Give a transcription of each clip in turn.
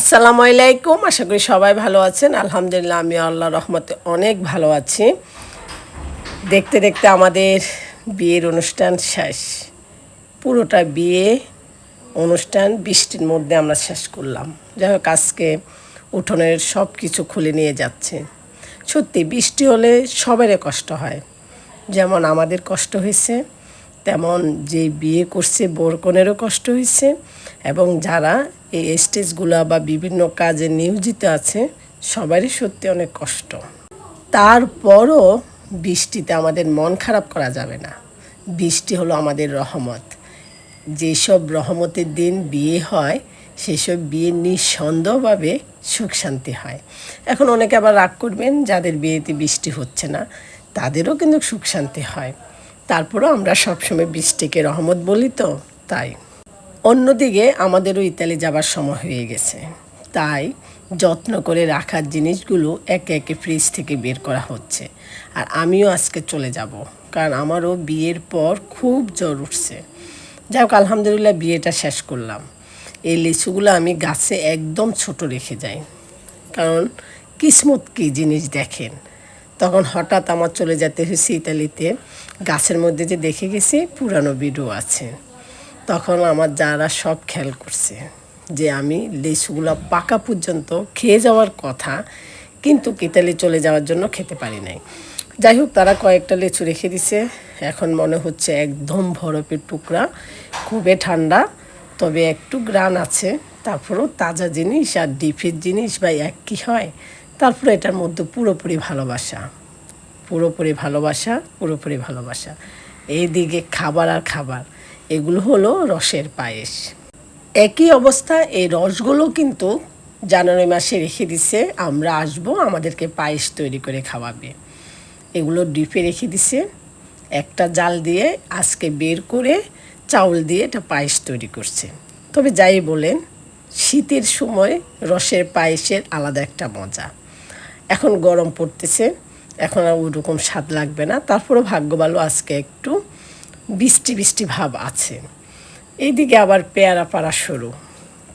আসসালামু আলাইকুম, আশা করি সবাই ভালো আছেন। আলহামদুলিল্লাহ আমি আল্লাহ রহমতে অনেক ভালো আছি। দেখতে দেখতে আমাদের বিয়ের অনুষ্ঠান শেষ। পুরোটা বিয়ে অনুষ্ঠান বৃষ্টির মধ্যে আমরা শেষ করলাম। যাই হোক, আজকে উঠোনের সব কিছু খুলে নিয়ে যাচ্ছে। সত্যি, বৃষ্টি হলে সবারই কষ্ট হয়। যেমন আমাদের কষ্ট হয়েছে, তেমন যে বিয়ে করছে বোরকনেরও কষ্ট হয়েছে। এবং যারা এই স্টেজগুলো বা বিভিন্ন কাজে নিয়োজিত আছে, সবারই সত্যি অনেক কষ্ট। তারপরও বৃষ্টিতে আমাদের মন খারাপ করা যাবে না। বৃষ্টি হলো আমাদের রহমত। যেসব রহমতের দিন বিয়ে হয়, সেসব বিয়ে নিঃসন্দেহভাবে সুখ শান্তি হয়। এখন অনেকে আবার রাগ করবেন, যাদের বিয়েতে বৃষ্টি হচ্ছে না, তাদেরও কিন্তু সুখ শান্তি হয়। তারপরও আমরা সবসময় বৃষ্টিকে রহমত বলি তো, তাই। অন্যদিকে আমাদেরও ইতালি যাবার সময় হয়ে গেছে। তাই যত্ন করে রাখার জিনিসগুলো একে একে ফ্রিজ থেকে বের করা হচ্ছে। আর আমিও আজকে চলে যাব, কারণ আমারও বিয়ের পর খুব জ্বর উঠছে। যাই হোক, আলহামদুলিল্লাহ বিয়েটা শেষ করলাম। এই লিচুগুলো আমি গাছে একদম ছোট রেখে যাই। কারণ কিসমত কী জিনিস দেখেন? তখন হঠাৎ আমার চলে যেতে হয়েছে ইতালিতে। গাছের মধ্যে যে দেখে গেছি, পুরানো ভিডিও আছে। তখন আমার যারা সব খেয়াল করছে যে আমি লিচুগুলো পাকা পর্যন্ত খেয়ে যাওয়ার কথা, কিন্তু ইতালি চলে যাওয়ার জন্য খেতে পারি নাই। যাই হোক, তারা কয়েকটা লিচু রেখে দিছে। এখন মনে হচ্ছে একদম বরফের টুকরা, খুবই ঠান্ডা, তবে একটু গ্রান আছে। তারপরেও তাজা জিনিস আর ডিপের জিনিস বা এক কী হয়, তারপরে এটার মধ্যে পুরোপুরি ভালোবাসা। পুরোপুরি ভালোবাসা পুরোপুরি ভালোবাসা। এইদিকে খাবার আর খাবার। এগুলো হলো রসের পায়েস। একই অবস্থা, এই রসগুলো কিন্তু জানুয়ারি মাসে রেখে দিছে, আমরা আসব, আমাদেরকে পায়েস তৈরি করে খাওয়াবে। এগুলো ডিপে রেখে দিছে, একটা জাল দিয়ে আজকে বের করে চাউল দিয়ে এটা পায়েস তৈরি করছে। তবে যাই বলেন, শীতের সময় রসের পায়েসের আলাদা একটা মজা। এখন গরম পড়তেছে, এখন আর ওরকম স্বাদ লাগবে না। তারপরও ভাগ্য ভালো আজকে একটু বৃষ্টি বৃষ্টি ভাব আছে। এইদিকে আবার পেয়ারা পাড়া শুরু।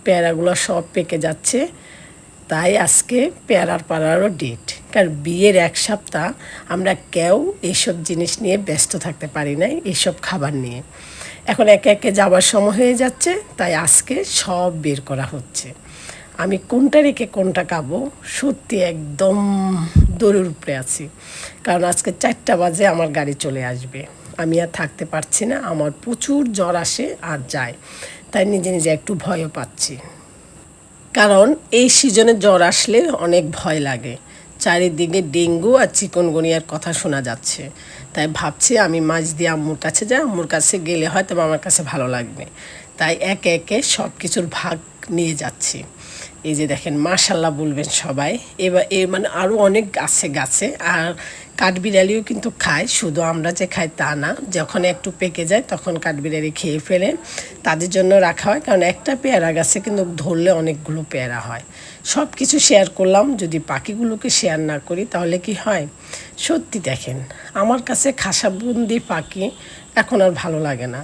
পেয়ারাগুলো সব পেকে যাচ্ছে। তাই আজকে পেয়ারার পাড়ারও ডেট কারণ বিয়ের এক সপ্তাহ আমরা কেউ এইসব জিনিস নিয়ে ব্যস্ত থাকতে পারি নাই এইসব খাবার নিয়ে। এখন একে একে যাবার সময় হয়ে যাচ্ছে, তাই আজকে সব বের করা হচ্ছে। আমি কোনটা রেখে কোনটা খাব, সত্যি একদম দৌড়ের উপরে আছি। কারণ আজকে চারটা বাজে আমার গাড়ি চলে আসবে। আমি আর থাকতে পারছি না, আমার প্রচুর জ্বর আসে আর যায়। তাই নিজে নিজে একটু ভয়ও পাচ্ছি। কারণ এই সিজনে জ্বর আসলে অনেক ভয় লাগে। চারিদিকে ডেঙ্গু আর চিকনগুনিয়ার কথা শোনা যাচ্ছে। তাই ভাবছি আমি মাছ দিয়ে আম্মুর কাছে যাই, আম্মুর কাছে গেলে হয়তো আমার কাছে ভালো লাগবে। তাই একে একে সব কিছুর ভাগ নিয়ে যাচ্ছি। এই যে দেখেন মাশাল্লাহ বলবেন সবাই। এবার এ মানে আরও অনেক গাছে গাছে, আর কাঠবিড়ালিও কিন্তু খায়, শুধু আমরা যে খাই তা না। যখন একটু পেকে যায় তখন কাঠবিড়ালি খেয়ে ফেলে। তাদের জন্য রাখা হয়, কারণ একটা পেয়ারা গাছে কিন্তু ধরলে অনেকগুলো পেয়ারা হয়। সব কিছু শেয়ার করলাম, যদি পাখিগুলোকে শেয়ার না করি তাহলে কি হয়? সত্যি দেখেন, আমার কাছে খাসাবন্দি পাখি এখন আর ভালো লাগে না।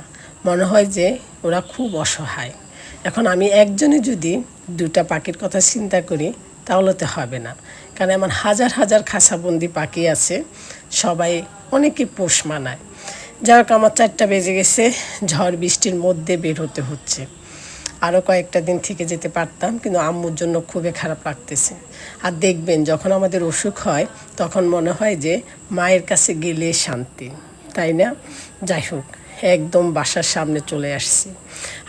মনে হয় যে ওরা খুব অসহায়। এখন আমি একজনে যদি দুটা পাখির কথা চিন্তা করি তাহলে তো হবে না। কারণ এমন হাজার হাজার খাসাবন্দি পাখি আছে, সবাই অনেকে পোষ মানায়। যাই হোক, আমার চারটা বেজে গেছে, ঝড় বৃষ্টির মধ্যে বের হতে হচ্ছে। আরও কয়েকটা দিন থেকে যেতে পারতাম, কিন্তু আম্মুর জন্য খুবই খারাপ লাগতেছে। আর দেখবেন, যখন আমাদের অসুখ হয়, তখন মনে হয় যে মায়ের কাছে গেলে শান্তি, তাই না? যাই হোক, একদম বাসার সামনে চলে আসছি।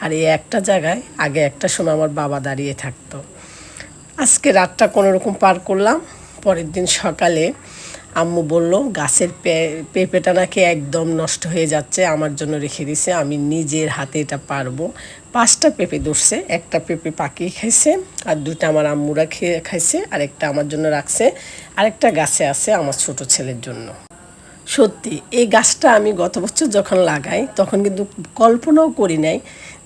আর এই একটা জায়গায় আগে একটা সময় আমার বাবা দাঁড়িয়ে থাকতো। আজকে রাতটা কোনো রকম পার করলাম। পরের দিন সকালে আম্মু বলল, গাছের পেঁপেটা নাকি একদম নষ্ট হয়ে যাচ্ছে, আমার জন্য রেখে দিছে, আমি নিজের হাতে এটা পারব। পাঁচটা পেঁপে ধরছে, একটা পেঁপে পাকিয়ে খাইছে, আর দুটা আমার আম্মুরা খেয়ে, খাইছে, আর একটা আমার জন্য রাখছে আরেকটা গাছে আছে আমার ছোট ছেলের জন্য। সত্যি, এই গাছটা আমি গত বছর যখন লাগাই, তখন কিন্তু কল্পনাও করি নাই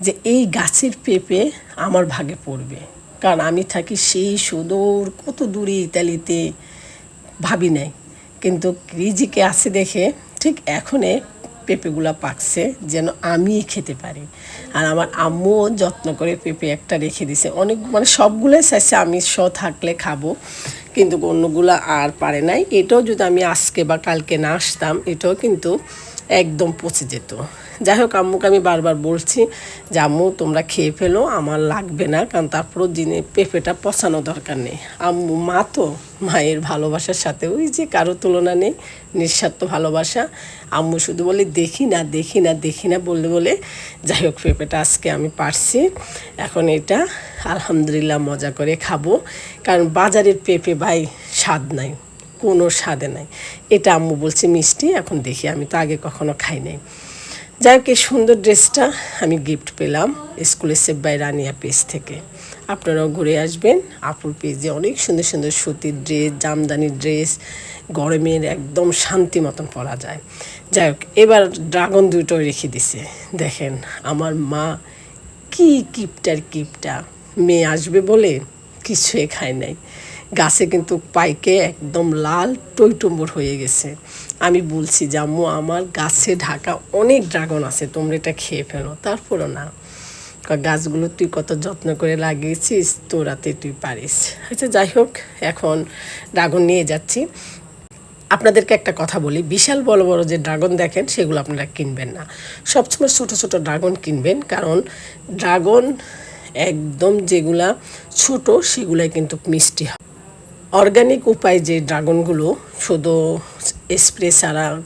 যে এই গাছের পেঁপে আমার ভাগে পড়বে। কারণ আমি থাকি সেই সুদূর, কত দূরে ইতালিতে ভাবি নাই। কিন্তু রিজিকে আছে দেখে ঠিক এখনে পেঁপেগুলো পাকছে যেন আমি খেতে পারি। আর আমার আম্মুও যত্ন করে পেঁপে একটা রেখে দিছে। অনেক মানে সবগুলোই চাইছে আমি স থাকলে খাব, কিন্তু অন্যগুলো আর পারে নাই। এটাও যদি আমি আজকে বা কালকে না আসতাম, এটাও কিন্তু একদম পচে যেত। যাই হোক, আম্মুকে আমি বারবার বলছি, যে আম্মু, তোমরা খেয়ে ফেলো, আমার লাগবে না, কারণ তারপরও দিনে পেঁপেটা পচানো দরকার নেই। আম্মু মা তো, মায়ের ভালোবাসার সাথে ওই যে কারও তুলনা নেই, নিঃস্বার্থ ভালোবাসা। আম্মু শুধু বলে, দেখি না দেখি না দেখি না, বললে বলে, যাই হোক, পেঁপেটা আজকে আমি পারছি। এখন এটা আলহামদুলিল্লাহ মজা করে খাব। কারণ বাজারের পেঁপে ভাই স্বাদ নাই, কোনো স্বাদে নাই। এটা আম্মু বলছে, মিষ্টি, এখন দেখি, আমি তো আগে কখনো খাই নাই। যাই হোক সুন্দর ড্রেসটা আমি গিফট পেলাম স্কুলের সেভ বাই রানিয়া পেজ থেকে। আপনারাও ঘুরে আসবেন, আপুর পেজে অনেক সুন্দর সুন্দর সুতির ড্রেস জামদানির ড্রেস, গরমের একদম শান্তি মতন পরা যায়। যাই হোক, এবার ড্রাগন দুটো রেখে দিছে। দেখেন, আমার মা কি কিপটার কিপটা। মেয়ে আসবে বলে কিছুই খায় নাই। গাছে কিন্তু পাইকে একদম লাল টইটম্বর হয়ে গেছে। আমি বলছি যে আম্মু আমার গাছে ঢাকা অনেক ড্রাগন আছে, তোমরা এটা খেয়ে ফেলো। তারপরও না। গাছগুলো তুই কত যত্ন করে লাগিয়েছিস, তোরাতে তুই পারিস। আচ্ছা যাই হোক, এখন ড্রাগন নিয়ে যাচ্ছি। আপনাদেরকে একটা কথা বলি, বিশাল বড় বড় যে ড্রাগন দেখেন, সেগুলো আপনারা কিনবেন না। সবসময় ছোট ছোট ড্রাগন কিনবেন, কারণ ড্রাগন একদম যেগুলা ছোট, সেগুলাই কিন্তু মিষ্টি হয়। অর্গানিক উপায় যে ড্রাগনগুলো, শুধু স্প্রে ছাড়া,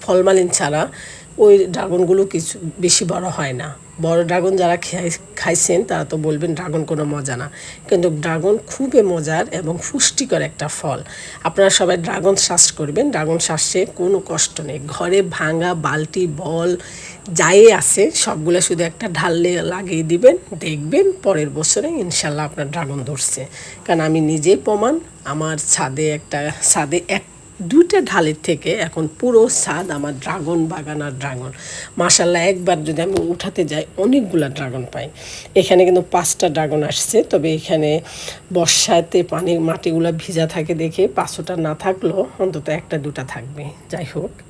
ফলমালিন ছাড়া ওই ড্রাগনগুলো কিছু বেশি বড় হয় না। বড় ড্রাগন যারা খাই- খাইছেন তারা তো বলবেন ড্রাগন কোনো মজা না। কিন্তু ড্রাগন খুবই মজার এবং পুষ্টিকর একটা ফল। আপনারা সবাই ড্রাগন শ্বাস করবেন। ড্রাগন শ্বাসে কোনো কষ্ট নেই। ঘরে ভাঙা বালতি, বল যাই আছে, সবগুলো শুধু একটা ঢাললে লাগিয়ে দিবেন, দেখবেন পরের বছরে ইনশাল্লাহ আপনার ড্রাগন ধরছে। কারণ আমি নিজেই প্রমাণ, আমার ছাদে একটা, ছাদে এক দুইটা ঢালের থেকে এখন পুরো স্বাদ আমার ড্রাগন বাগান আর ড্রাগন। মাসাল্লাহ একবার যদি আমি উঠাতে যাই, অনেকগুলো ড্রাগন পাই। এখানে কিন্তু পাঁচটা ড্রাগন আসছে, তবে এখানে বর্ষাতে পানির মাটিগুলো ভিজা থাকে দেখে পাঁচটা না থাকলেও অন্তত একটা দুটা থাকবে। যাই হোক।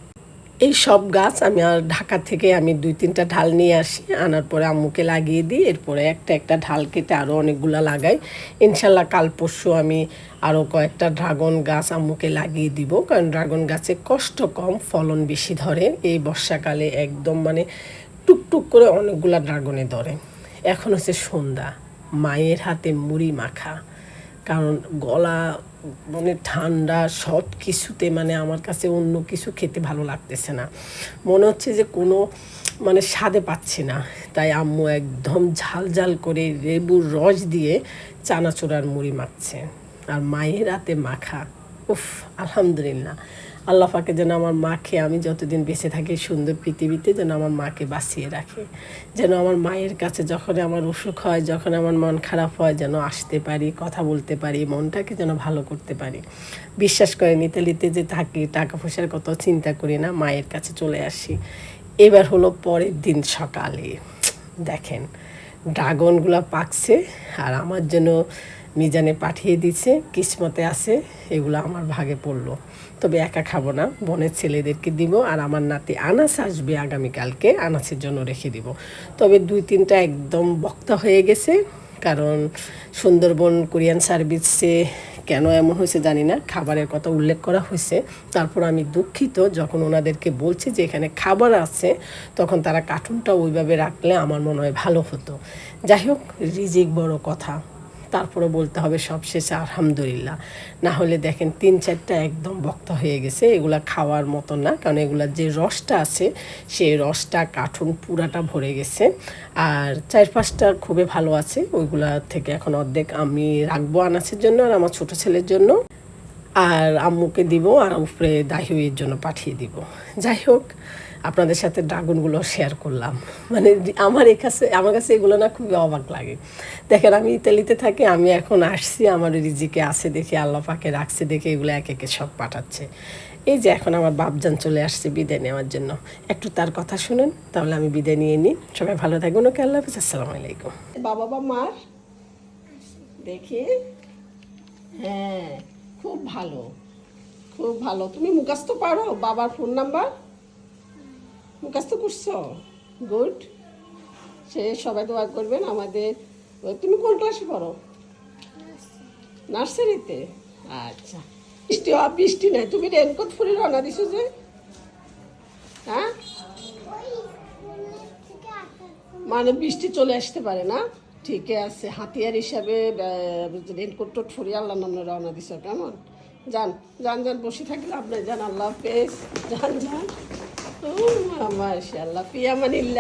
এই সব গাছ আমি আর ঢাকা থেকে আমি দুই তিনটা ঢাল নিয়ে আসি, আনার পরে আম্মুকে লাগিয়ে দিই, এরপরে একটা একটা ঢাল কেটে আরও অনেকগুলো লাগাই। ইনশাল্লাহ কাল পরশু আমি আরও কয়েকটা ড্রাগন গাছ আম্মুকে লাগিয়ে দিব, কারণ ড্রাগন গাছে কষ্ট কম, ফলন বেশি ধরে। এই বর্ষাকালে একদম মানে টুকটুক করে অনেকগুলা ড্রাগনে ধরে। এখন হচ্ছে সন্ধ্যা, মায়ের হাতে মুড়ি মাখা, কারণ গলা মানে ঠান্ডা সব কিছুতে মানে আমার কাছে অন্য কিছু খেতে ভালো লাগতেছে না। মনে হচ্ছে যে কোনো মানে স্বাদে পাচ্ছি না। তাই আম্মু একদম ঝাল ঝাল করে লেবুর রস দিয়ে চানাচোড়ার মুড়ি মাখছে। আর মায়ের রাতে মাখা, উফ, আলহামদুলিল্লাহ। আল্লাহ পাকে যেন আমার মাকে আমি যতদিন বেঁচে থাকি সুন্দর পৃথিবীতে যেন আমার মাকে বাঁচিয়ে রাখে। যেন আমার মায়ের কাছে যখন আমার অসুখ হয়, যখন আমার মন খারাপ হয়, যেন আসতে পারি, কথা বলতে পারি, মনটাকে যেন ভালো করতে পারি। বিশ্বাস করে নিতে নিতে যে থাকি, টাকা পয়সার কত চিন্তা করি না, মায়ের কাছে চলে আসি। এবার হলো পরের দিন সকালে। দেখেন, ড্রাগনগুলো পাকছে আর আমার জন্য মিজানে পাঠিয়ে দিচ্ছে কিসমতে আছে, এগুলো আমার ভাগে পড়ল। তবে একা খাব না, বোনের ছেলেদেরকে দিব আর আমার নাতি আনাস আসবে আগামীকালকে, আনাসের জন্য রেখে দিব। তবে দুই তিনটা একদম বক্তা হয়ে গেছে, কারণ সুন্দরবন কোরিয়ান সার্ভিসে কেন এমন হয়েছে জানি না, খাবারের কথা উল্লেখ করা হয়েছে। তারপর আমি দুঃখিত যখন ওনাদেরকে বলছি যে এখানে খাবার আছে, তখন তারা কার্টুনটা ওইভাবে রাখলে আমার মনে হয় ভালো হতো। যাই হোক, রিজিক বড় কথা। তারপরে বলতে হবে সবশেষে আলহামদুলিল্লাহ। না হলে দেখেন তিন চারটা একদম বক্তা হয়ে গেছে, এগুলা খাওয়ার মতো না, কারণ এগুলার যে রসটা আছে, সেই রসটা কাঠুন পুরাটা ভরে গেছে। আর চার পাঁচটা খুবই ভালো আছে, ওইগুলা থেকে এখন অর্ধেক আমি রাখব আনাসের জন্য আর আমার ছোট ছেলের জন্য। আর আম্মুকে দিব আর উপরে দাহিউয়ের জন্য পাঠিয়ে দিব। যাই হোক আপনাদের সাথে ড্রাগনগুলো শেয়ার করলাম। মানে আমার এই কাছে, আমার কাছে এগুলো না খুবই অবাক লাগে। দেখেন, আমি ইতালিতে থাকি, আমি এখন আসছি, আমার রিজিকে আছে দেখে, আল্লাহ পাকে রাখছে দেখে এগুলো এক একে সব পাঠাচ্ছে। এই যে এখন আমার বাপজান চলে আসছে বিদায় নেওয়ার জন্য। একটু তার কথা শুনেন, তাহলে আমি বিদায় নিয়ে নিই। সবাই ভালো থাকবেন, ওকে আল্লাহ হাফিজ, আসসালামু আলাইকুম। বাবা বা মার? দেখি। হ্যাঁ খুব ভালো খুব ভালো। তুমি মুখস্থ পারো? বাবার ফোন নাম্বার মুখাস্ত করছ গুড। সে সবাই দোয়া করবেন আমাদের তুমি কোন ক্লাসে পড়ো? নার্সারিতে? আচ্ছা। বৃষ্টি অ বৃষ্টি নাই। তুমি রেনকোট পরে রওনা দিছো যে। হ্যাঁ? মানে বৃষ্টি চলে আসতে পারে না? ঠিকই আছে। হাতিয়ার হিসাবে রেনকোট টোট ফরি আল্লাহ নামে রওনা দিছ। কেমন? যান যান যান বসে থাকলে আপনার যান আল্লাহ হাফেজ। যান যান। ഓ മാഷല്ല പിയാമനില്ല